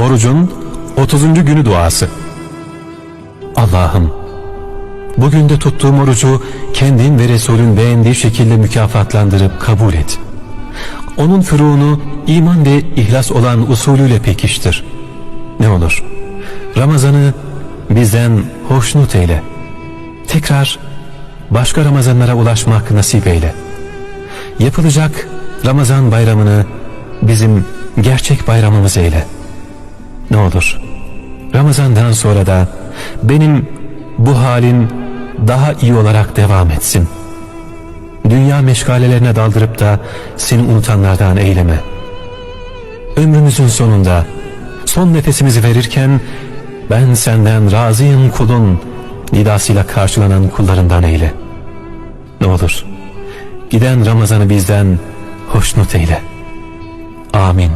Orucun 30. günü duası. Allah'ım, bugün de tuttuğum orucu kendin ve Resulün beğendiği şekilde mükafatlandırıp kabul et. Onun furuğunu iman ve ihlas olan usulüyle pekiştir. Ne olur, Ramazan'ı bizden hoşnut eyle. Tekrar başka Ramazanlara ulaşmak nasip eyle. Yapılacak Ramazan bayramını bizim gerçek bayramımız eyle. Olur Ramazan'dan sonra da benim bu halin daha iyi olarak devam etsin. Dünya meşgalelerine daldırıp da seni unutanlardan eyleme. Ömrümüzün sonunda son nefesimizi verirken ben senden razıyım kulun nidasıyla karşılanan kullarından eyle. Ne olur giden Ramazan'ı bizden hoşnut eyle. Amin.